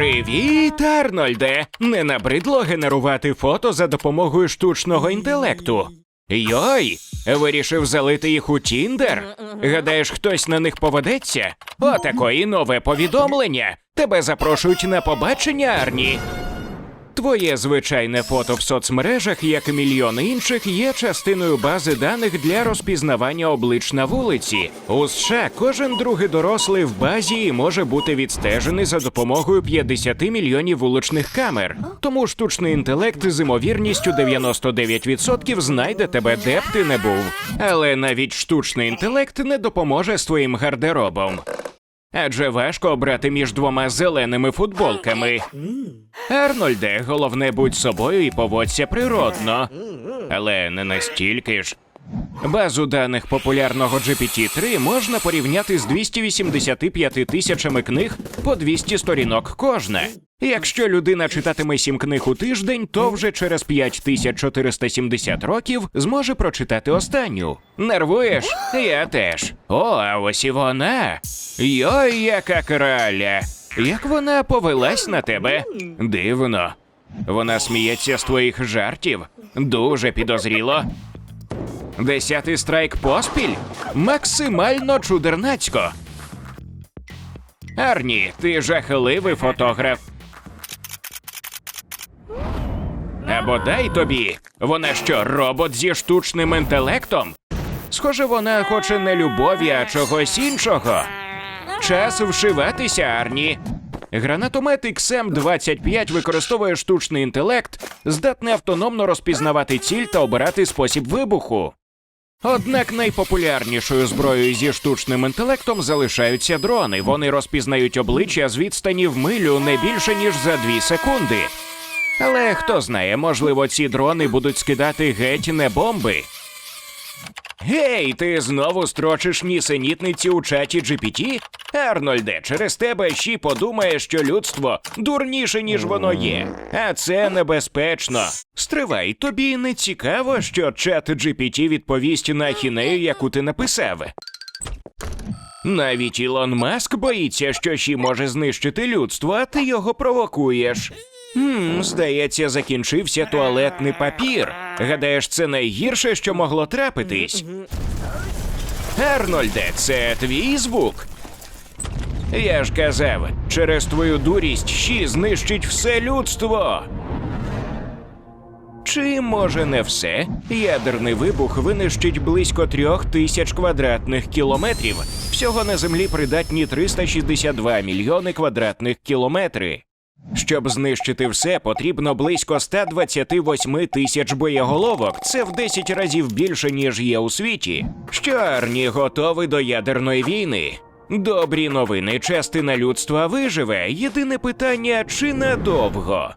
Привіт, Арнольде! Не набридло генерувати фото за допомогою штучного інтелекту. Йой, вирішив залити їх у Тіндер? Гадаєш, хтось на них поведеться? Отакої нове повідомлення. Тебе запрошують на побачення, Арні. Твоє звичайне фото в соцмережах, як і мільйони інших, є частиною бази даних для розпізнавання облич на вулиці. У США кожен другий дорослий в базі може бути відстежений за допомогою 50 мільйонів вуличних камер. Тому штучний інтелект з імовірністю 99% знайде тебе, де б ти не був. Але навіть штучний інтелект не допоможе з твоїм гардеробом. Адже важко обрати між двома зеленими футболками. Арнольде, головне будь собою і поводься природно. Але не настільки ж. Базу даних популярного GPT-3 можна порівняти з 285 тисячами книг по 200 сторінок кожна. Якщо людина читатиме сім книг у тиждень, то вже через 5470 років зможе прочитати останню. Нервуєш? Я теж. О, а ось і вона. Йой, яка краля! Як вона повелась на тебе? Дивно. Вона сміється з твоїх жартів. Дуже підозріло. Десятий страйк поспіль? Максимально чудернацько. Арні, ти жахливий фотограф. Або дай тобі. Вона що, робот зі штучним інтелектом? Схоже, вона хоче не любові, а чогось іншого. Час вшиватися, Арні. Гранатомет XM-25 використовує штучний інтелект, здатний автономно розпізнавати ціль та обирати спосіб вибуху. Однак найпопулярнішою зброєю зі штучним інтелектом залишаються дрони. Вони розпізнають обличчя з відстані в милю не більше ніж за дві секунди. Але хто знає, можливо, ці дрони будуть скидати геть не бомби. Гей, ти знову строчиш нісенітниці у чаті GPT? Арнольде, через тебе ще подумає, що людство дурніше, ніж воно є. А це небезпечно. Стривай, тобі не цікаво, що чат GPT відповість на ахінею, яку ти написав. Навіть Ілон Маск боїться, що Ші може знищити людство, а ти його провокуєш. Хм, здається, закінчився туалетний папір. Гадаєш, це найгірше, що могло трапитись? Арнольде, це твій звук. Я ж казав, через твою дурість Ші знищить все людство. Чи може не все? Ядерний вибух винищить близько трьох тисяч квадратних кілометрів. Всього на землі придатні 362 мільйони квадратних кілометри. Щоб знищити все, потрібно близько 128 тисяч боєголовок. Це в 10 разів більше, ніж є у світі. Що Арні готові до ядерної війни. Добрі новини, частина людства виживе. Єдине питання чи надовго.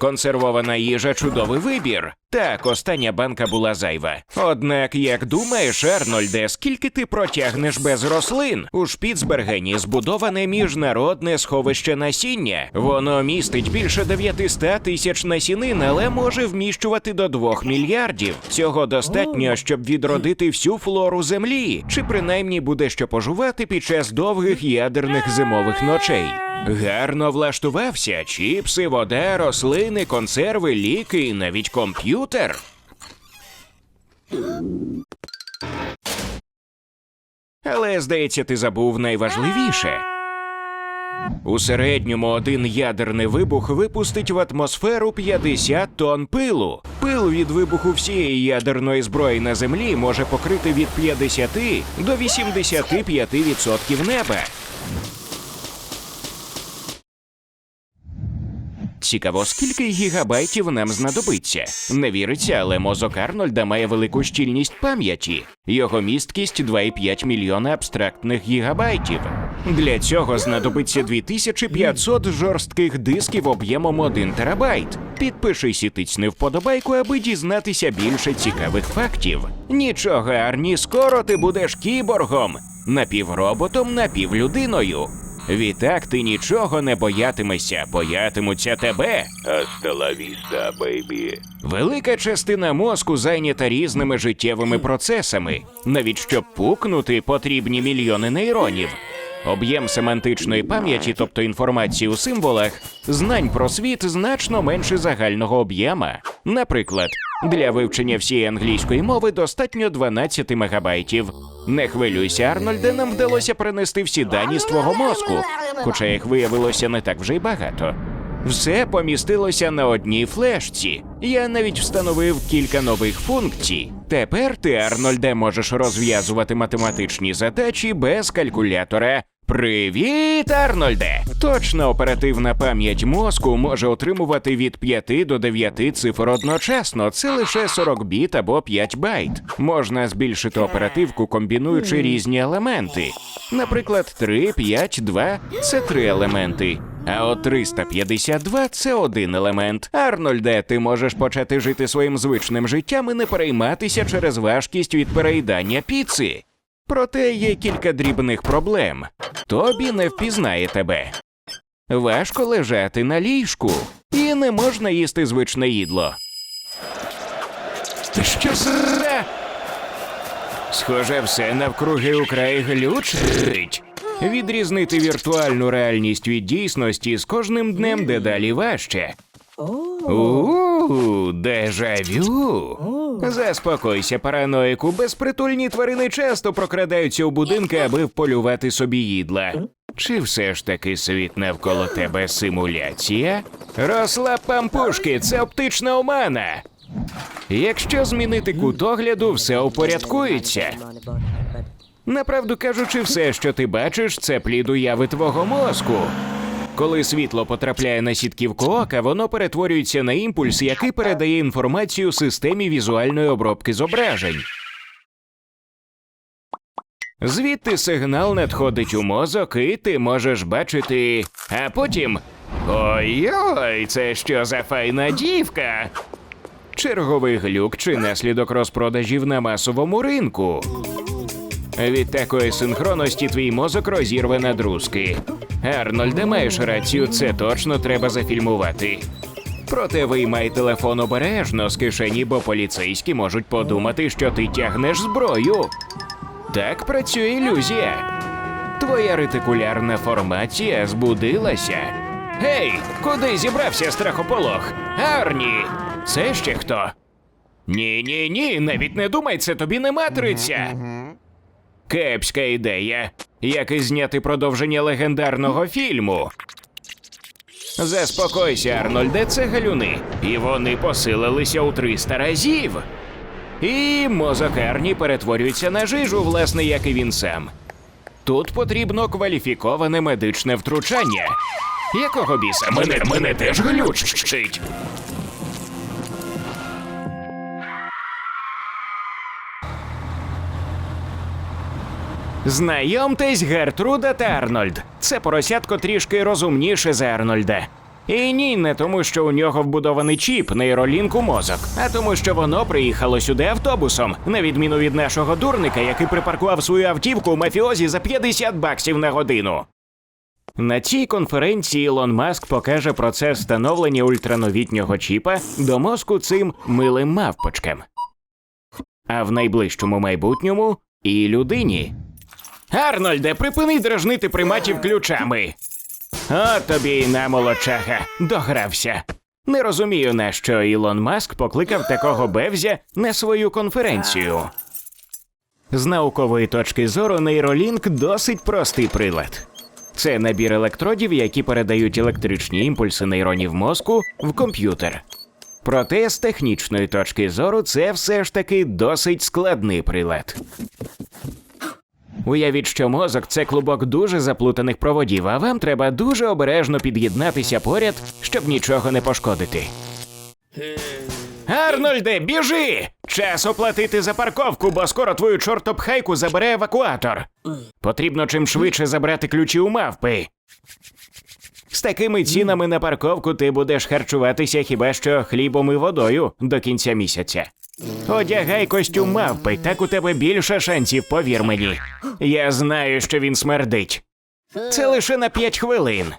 Консервована їжа чудовий вибір. Так, остання банка була зайва. Однак, як думаєш, Арнольде, скільки ти протягнеш без рослин? У Шпіцбергені збудоване міжнародне сховище насіння. Воно містить більше 900 тисяч насінин, але може вміщувати до 2 мільярдів. Цього достатньо, щоб відродити всю флору землі, чи принаймні буде що пожувати під час довгих ядерних зимових ночей. Гарно влаштувався чіпси, вода, рослини, консерви, ліки і навіть комп'ютер. Але, здається, ти забув найважливіше. У середньому один ядерний вибух випустить в атмосферу 50 тонн пилу. Пил від вибуху всієї ядерної зброї на землі може покрити від 50 до 85% неба. Цікаво, скільки гігабайтів нам знадобиться. Не віриться, але мозок Арнольда має велику щільність пам'яті. Його місткість 2,5 мільйона абстрактних гігабайтів. Для цього знадобиться 2500 жорстких дисків об'ємом 1 терабайт. Підпишись і тицьни вподобайку, аби дізнатися більше цікавих фактів. Нічого, Арні, скоро ти будеш кіборгом, напівроботом, напівлюдиною. Відтак ти нічого не боятимешся, боятимуться тебе. Vista, baby. Велика частина мозку зайнята різними життєвими процесами. Навіть щоб пукнути, потрібні мільйони нейронів. Об'єм семантичної пам'яті, тобто інформації у символах, знань про світ значно менше загального об'єма. Наприклад, для вивчення всієї англійської мови достатньо 12 мегабайтів. Не хвилюйся, Арнольде, нам вдалося принести всі дані з твого мозку, хоча їх виявилося не так вже й багато. Все помістилося на одній флешці. Я навіть встановив кілька нових функцій. Тепер ти, Арнольде, можеш розв'язувати математичні задачі без калькулятора. Привіт, Арнольде! Точна оперативна пам'ять мозку може отримувати від 5 до 9 цифр одночасно. Це лише 40 біт або 5 байт. Можна збільшити оперативку, комбінуючи різні елементи. Наприклад, 3, 5, 2 – це три елементи. А от 352 – це один елемент. Арнольде, ти можеш почати жити своїм звичним життям і не перейматися через важкість від переїдання піци. Проте є кілька дрібних проблем. Тобі не впізнає тебе. Важко лежати на ліжку, і не можна їсти звичне їдло. Ти що зра? Схоже, все навкруги украй глючить. Відрізнити віртуальну реальність від дійсності з кожним днем дедалі важче. У, дежавю. Заспокойся, параноїку. Безпритульні тварини часто прокрадаються у будинки, аби вполювати собі їдла. Чи все ж таки світ навколо тебе симуляція? Розслаб пампушки, це оптична омана. Якщо змінити кут огляду, все упорядкується. Направду кажучи, все, що ти бачиш, це плід уяви твого мозку. Коли світло потрапляє на сітківку ока, воно перетворюється на імпульс, який передає інформацію системі візуальної обробки зображень. Звідти сигнал надходить у мозок, і ти можеш бачити. А потім. Ой-ой, це що за файна дівка? Черговий глюк чи наслідок розпродажів на масовому ринку. Від такої синхронності твій мозок розірве на друзки. Арнольде, маєш рацію, це точно треба зафільмувати. Проте виймай телефон обережно з кишені, бо поліцейські можуть подумати, що ти тягнеш зброю. Так працює ілюзія. Твоя ретикулярна формація збудилася. Гей, куди зібрався страхополох? Арні! Це ще хто? Ні, ні, ні, навіть не думай, це тобі не матриця. Кепська ідея. Як і зняти продовження легендарного фільму. Заспокойся, Арнольде, це галюни. І вони посилилися у 300 разів. І мозок Арні перетворюється на жижу, власне, як і він сам. Тут потрібно кваліфіковане медичне втручання. Якого біса? Мене, мене теж глючить. Знайомтесь, Гертруда та Арнольд. Це поросятко трішки розумніше за Арнольда. І ні, не тому, що у нього вбудований чіп, нейролінк у мозок, а тому, що воно приїхало сюди автобусом, на відміну від нашого дурника, який припаркував свою автівку у мафіозі за 50 баксів на годину. На цій конференції Ілон Маск покаже процес встановлення ультрановітнього чіпа до мозку цим милим мавпочкам. А в найближчому майбутньому і людині. Арнольде, припини дражнити приматів ключами. От тобі й на молодчага, догрався. Не розумію, на що Ілон Маск покликав такого бевзя на свою конференцію. З наукової точки зору нейролінк досить простий прилад. Це набір електродів, які передають електричні імпульси нейронів мозку в комп'ютер. Проте з технічної точки зору це все ж таки досить складний прилад. Уявіть, що мозок це клубок дуже заплутаних проводів, а вам треба дуже обережно під'єднатися поряд, щоб нічого не пошкодити. Арнольде, біжи! Час оплатити за парковку, бо скоро твою чортопхайку забере евакуатор. Потрібно чим швидше забрати ключі у мавпи. З такими цінами на парковку ти будеш харчуватися хіба що хлібом і водою до кінця місяця. Одягай костюм мавпи, так у тебе більше шансів, повір мені. Я знаю, що він смердить. Це лише на п'ять хвилин.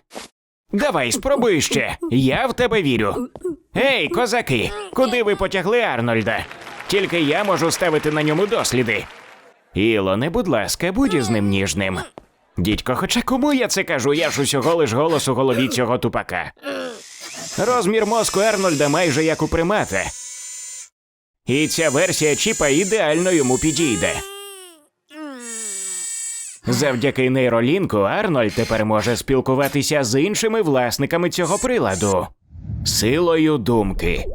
Давай, спробуй ще. Я в тебе вірю. Ей, козаки, куди ви потягли Арнольда? Тільки я можу ставити на ньому досліди. Ілоне, будь ласка, будь із ним ніжним. Дідько, хоча кому я це кажу? Я ж усього лиш голос у голові цього тупака. Розмір мозку Арнольда майже як у примата. І ця версія чіпа ідеально йому підійде. Завдяки нейролінку Арнольд тепер може спілкуватися з іншими власниками цього приладу силою думки.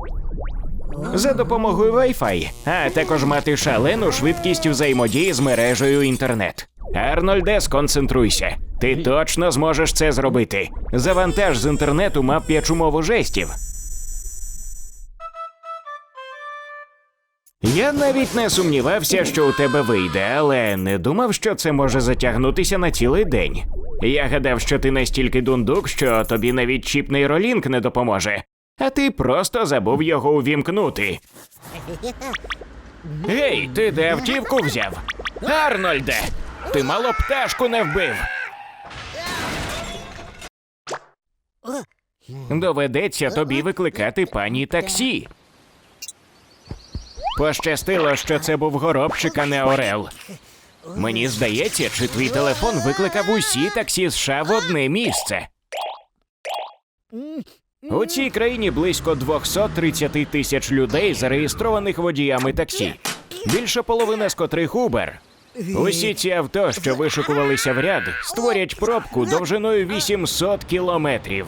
За допомогою Wi-Fi, а також мати шалену швидкість взаємодії з мережею інтернет. Арнольде, сконцентруйся. Ти точно зможеш це зробити. Завантаж з інтернету мап'ячу мову жестів. Я навіть не сумнівався, що у тебе вийде, але не думав, що це може затягнутися на цілий день. Я гадав, що ти настільки дундук, що тобі навіть чіп нейролінк не допоможе, а ти просто забув його увімкнути. Гей, ти де автівку взяв? Арнольде! Ти мало пташку не вбив. Доведеться тобі викликати пані таксі. Пощастило, що це був горобчик, а не Орел. Мені здається, чи твій телефон викликав усі таксі США в одне місце. У цій країні близько 230 тисяч людей, зареєстрованих водіями таксі. Більша половина з котрих Uber. Усі ці авто, що вишикувалися в ряд, створять пробку довжиною 800 кілометрів.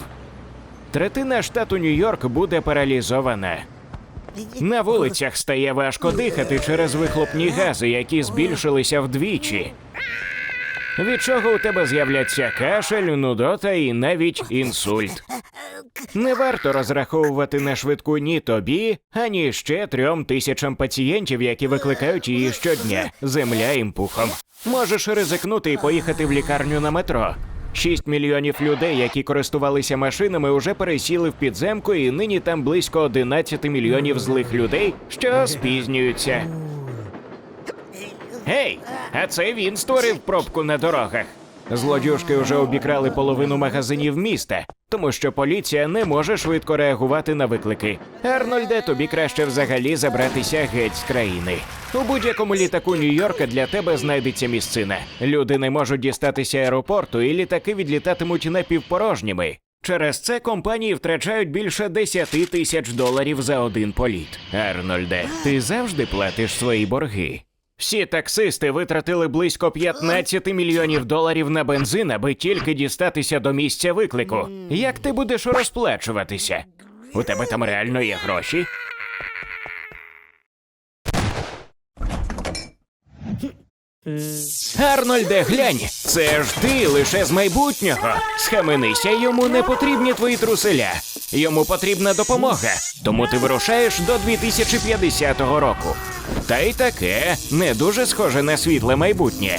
Третина штату Нью-Йорк буде паралізована. На вулицях стає важко дихати через вихлопні гази, які збільшилися вдвічі. Від чого у тебе з'являться кашель, нудота і навіть інсульт. Не варто розраховувати на швидку ні тобі, ані ще трьом тисячам пацієнтів, які викликають її щодня. Земля їм пухом. Можеш ризикнути і поїхати в лікарню на метро. 6 мільйонів людей, які користувалися машинами, уже пересіли в підземку, і нині там близько 11 мільйонів злих людей, що спізнюються. Гей, а це він створив пробку на дорогах. Злодюжки вже обікрали половину магазинів міста, тому що поліція не може швидко реагувати на виклики. Арнольде, тобі краще взагалі забратися геть з країни. У будь-якому літаку Нью-Йорка для тебе знайдеться місцина. Люди не можуть дістатися аеропорту, і літаки відлітатимуть напівпорожніми. Через це компанії втрачають більше 10 тисяч доларів за один політ. Арнольде, ти завжди платиш свої борги. Всі таксисти витратили близько 15 мільйонів доларів на бензин, аби тільки дістатися до місця виклику. Як ти будеш розплачуватися? У тебе там реально є гроші? Арнольде, глянь, це ж ти лише з майбутнього. Схаменися, йому не потрібні твої труселя. Йому потрібна допомога, тому ти вирушаєш до 2050 року. Та й таке не дуже схоже на світле майбутнє.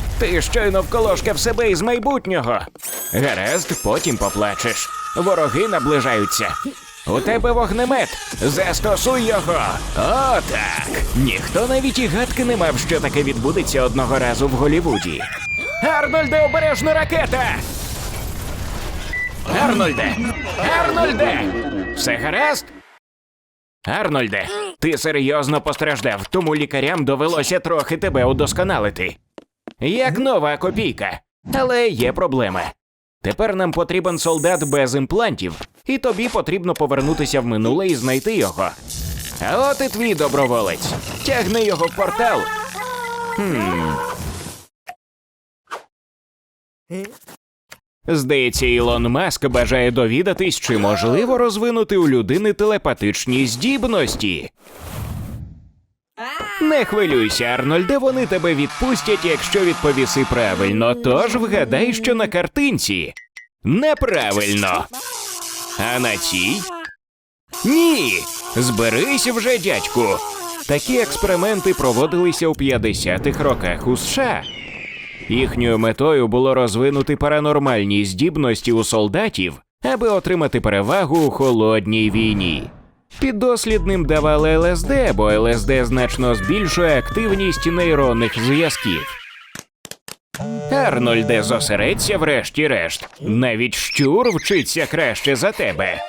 Ти щойно вколошкав себе із майбутнього. Гаразд, потім поплачеш. Вороги наближаються. У тебе вогнемет. Застосуй його. О, так. Ніхто навіть і гадки не мав, що таке відбудеться одного разу в Голівуді. Арнольде, обережно ракета! Арнольде! Арнольде! Все гаразд? Арнольде, ти серйозно постраждав, тому лікарям довелося трохи тебе удосконалити. Як нова копійка. Але є проблема. Тепер нам потрібен солдат без імплантів, і тобі потрібно повернутися в минуле і знайти його. А от і твій доброволець. Тягни його в портал. Хм. Здається, Ілон Маск бажає довідатись, чи можливо розвинути у людини телепатичні здібності. Не хвилюйся, Арнольде, вони тебе відпустять, якщо відповіси правильно. Тож вгадай, що на картинці. Неправильно. А на цій? Ні. Зберись вже, дядьку. Такі експерименти проводилися у 50-х роках у США. Їхньою метою було розвинути паранормальні здібності у солдатів, аби отримати перевагу у холодній війні. Піддослідним давали ЛСД, бо ЛСД значно збільшує активність нейронних зв'язків. Арнольде, зосередься врешті-решт. Навіть щур вчиться краще за тебе.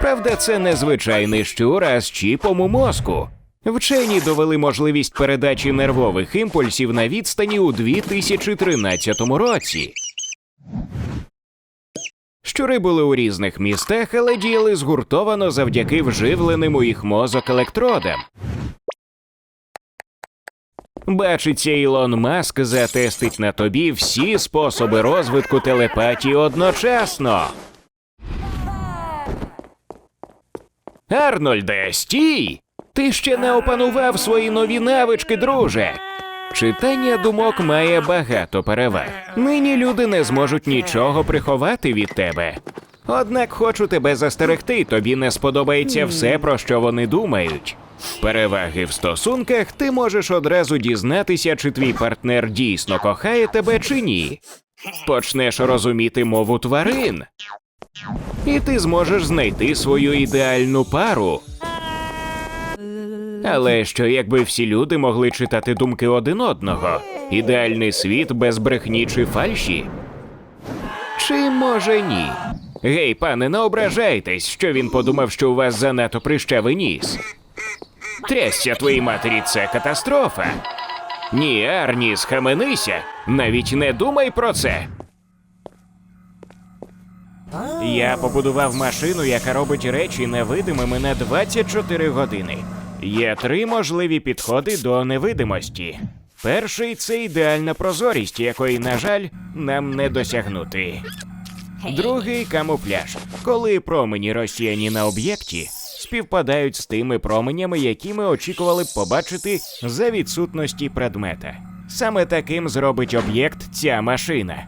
Правда, це не звичайний щур, а з чіпом у мозку. Вчені довели можливість передачі нервових імпульсів на відстані у 2013 році. Щури були у різних містах, але діяли згуртовано завдяки вживленим у їх мозок електродам. Бачиться, Ілон Маск затестить на тобі всі способи розвитку телепатії одночасно. Арнольде, стій! Ти ще не опанував свої нові навички, друже. Читання думок має багато переваг. Нині люди не зможуть нічого приховати від тебе. Однак хочу тебе застерегти, тобі не сподобається все, про що вони думають. Переваги в стосунках ти можеш одразу дізнатися, чи твій партнер дійсно кохає тебе чи ні. Почнеш розуміти мову тварин. І ти зможеш знайти свою ідеальну пару. Але що якби всі люди могли читати думки один одного? Ідеальний світ без брехні чи фальші? Чи може ні? Гей, пане, не ображайтесь, що він подумав, що у вас занадто прищавий ніс. Трясся твоїй матері, це катастрофа. Ні, Арні, схаменися, навіть не думай про це. Я побудував машину, яка робить речі невидимими на 24 години. Є три можливі підходи до невидимості. Перший це ідеальна прозорість, якої, на жаль, нам не досягнути. Другий камуфляж, коли промені розсіяні на об'єкті співпадають з тими променями, які ми очікували б побачити за відсутності предмета. Саме таким зробить об'єкт ця машина.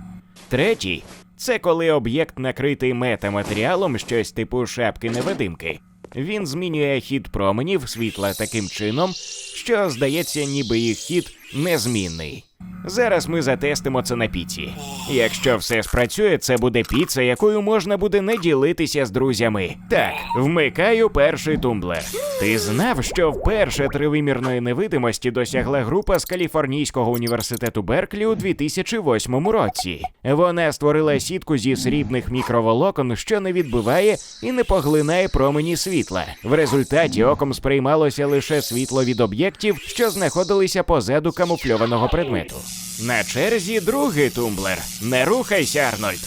Третій це коли об'єкт накритий метаматеріалом, щось типу шапки невидимки. Він змінює хід променів світла таким чином, що здається, ніби їх хід незмінний. Зараз ми затестимо це на піці. Якщо все спрацює, це буде піца, якою можна буде не ділитися з друзями. Так, вмикаю перший тумблер. Ти знав, що вперше тривимірної невидимості досягла група з Каліфорнійського університету Берклі у 2008 році. Вона створила сітку зі срібних мікроволокон, що не відбиває і не поглинає промені світла. В результаті оком сприймалося лише світло від об'єктів, що знаходилися позаду камуфльованого предмету. На черзі другий тумблер. Не рухайся, Арнольд.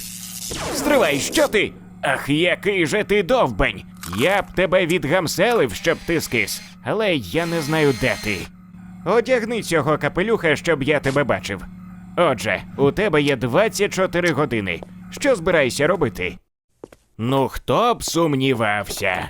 Стривай, що ти? Ах, який же ти довбень! Я б тебе відгамселив, щоб ти скис, але я не знаю, де ти. Одягни цього капелюха, щоб я тебе бачив. Отже, у тебе є 24 години. Що збираєшся робити? Ну, хто б сумнівався?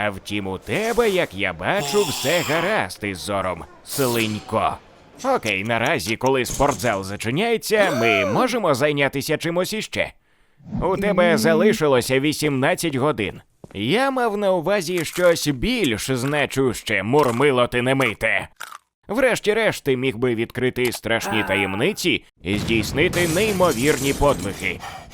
А втім, у тебе, як я бачу, все гаразд із зором, слинько. Окей, наразі, коли спортзал зачиняється, ми можемо зайнятися чимось іще. У тебе залишилося 18 годин. Я мав на увазі щось більш значуще, мурмило ти не мите. Врешті-решт, ти міг би відкрити страшні таємниці і здійснити неймовірні подвиги.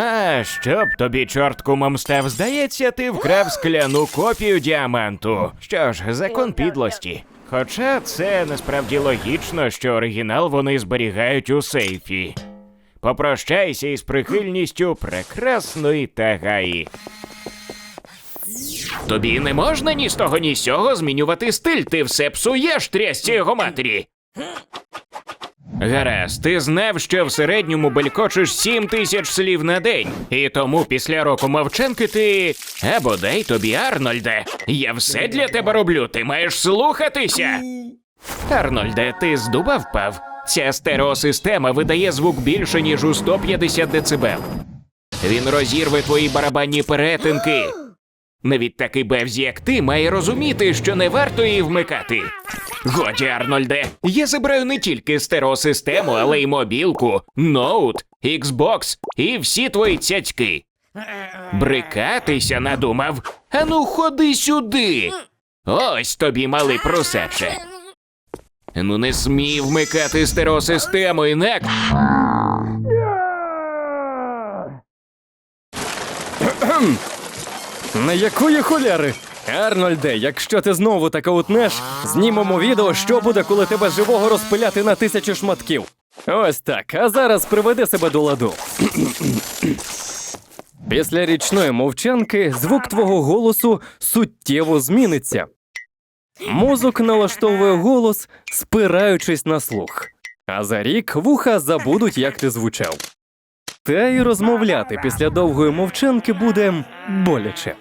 А щоб тобі, чорт кумом здається, ти вкрав скляну копію діаманту. Що ж, закон підлості. Хоча це насправді логічно, що оригінал вони зберігають у сейфі. Попрощайся із прихильністю прекрасної Тагаї. Тобі не можна ні з того, ні з сього змінювати стиль, ти все псуєш трясці його матері. Гаразд, ти знав, що в середньому белькочеш сім тисяч слів на день, і тому після року мовчанки ти. А бодай тобі, Арнольде. Я все для тебе роблю, ти маєш слухатися. Арнольде, ти з дуба впав. Ця стереосистема видає звук більше, ніж у 150 дБ. Він розірве твої барабанні перетинки. Навіть такий бевзі, як ти, має розуміти, що не варто її вмикати. Годі, Арнольде, я забираю не тільки стереосистему, але й мобілку, ноут, Xbox і всі твої цяцьки. Брикатися надумав. Ану, ходи сюди. Ось тобі, малий просаче. Ну не смій вмикати стереосистему, інак. На якої холяри? Арнольде, якщо ти знову таке утнеш, знімемо відео, що буде, коли тебе живого розпиляти на тисячі шматків. Ось так, а зараз приведи себе до ладу. Після річної мовчанки звук твого голосу суттєво зміниться. Мозок налаштовує голос, спираючись на слух. А за рік вуха забудуть, як ти звучав. Та й розмовляти після довгої мовчанки буде боляче.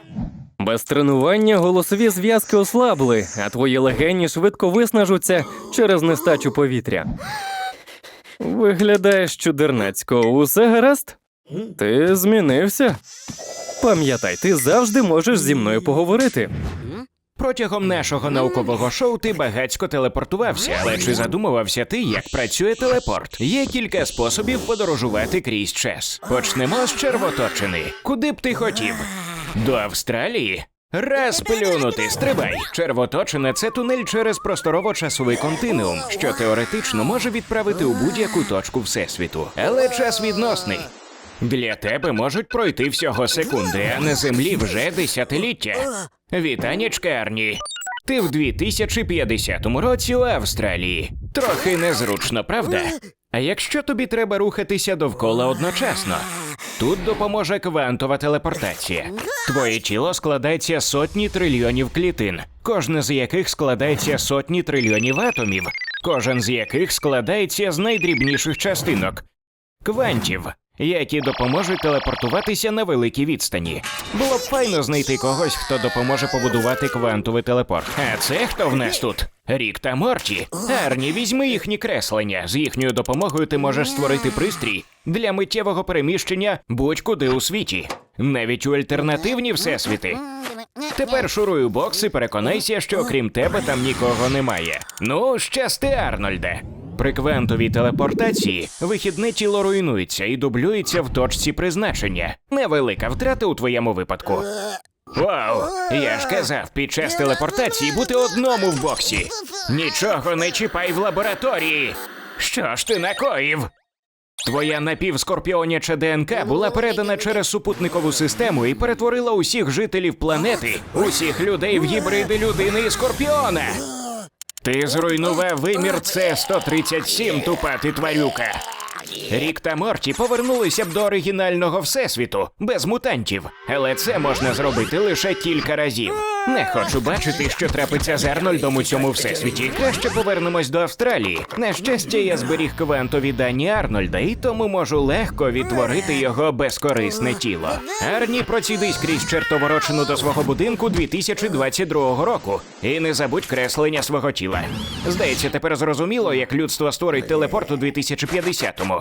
Без тренування голосові зв'язки ослабли, а твої легені швидко виснажуться через нестачу повітря. Виглядаєш чудернацько, усе гаразд? Ти змінився? Пам'ятай, ти завжди можеш зі мною поговорити. Протягом нашого наукового шоу ти багацько телепортувався, але чи задумувався ти, як працює телепорт? Є кілька способів подорожувати крізь час. Почнемо з червоточини. Куди б ти хотів? До Австралії? Раз плюнути, стрибай. Червоточина це тунель через просторово-часовий континуум, що теоретично може відправити у будь-яку точку всесвіту. Але час відносний. Для тебе можуть пройти всього секунди, а на землі вже десятиліття. Вітанічка, Арні. Ти в 2050 році у Австралії. Трохи незручно, правда? А якщо тобі треба рухатися довкола одночасно? Тут допоможе квантова телепортація. Твоє тіло складається сотні трильйонів клітин, кожне з яких складається сотні трильйонів атомів. кожен з яких складається з найдрібніших частинок квантів, які допоможуть телепортуватися на великій відстані. Було б файно знайти когось, хто допоможе побудувати квантовий телепорт. А це хто в нас тут? Рік та Морті. Арні, візьми їхні креслення. З їхньою допомогою ти можеш створити пристрій для миттєвого переміщення будь-куди у світі, навіть у альтернативні всесвіти. Тепер шуруй у бокс переконайся, що окрім тебе там нікого немає. Ну, щасти, Арнольде. При квантовій телепортації вихідне тіло руйнується і дублюється в точці призначення. Невелика втрата у твоєму випадку. Вау! Я ж казав, під час телепортації бути одному в боксі. Нічого не чіпай в лабораторії. Що ж ти накоїв? Твоя напівскорпіоняча ДНК була передана через супутникову систему і перетворила усіх жителів планети, усіх людей в гібриди людини і скорпіона. Ти зруйнував вимір С-137, тупа ти тварюка. Рік та Морті повернулися б до оригінального всесвіту без мутантів, але це можна зробити лише кілька разів. Не хочу бачити, що трапиться з Арнольдом у цьому всесвіті. Краще повернемось до Австралії. На щастя, я зберіг квантові дані Арнольда, і тому можу легко відтворити його безкорисне тіло. Арні, процідись крізь чертоворочину до свого будинку 2022 року. І не забудь креслення свого тіла. Здається, тепер зрозуміло, як людство створить телепорт у 2050-му.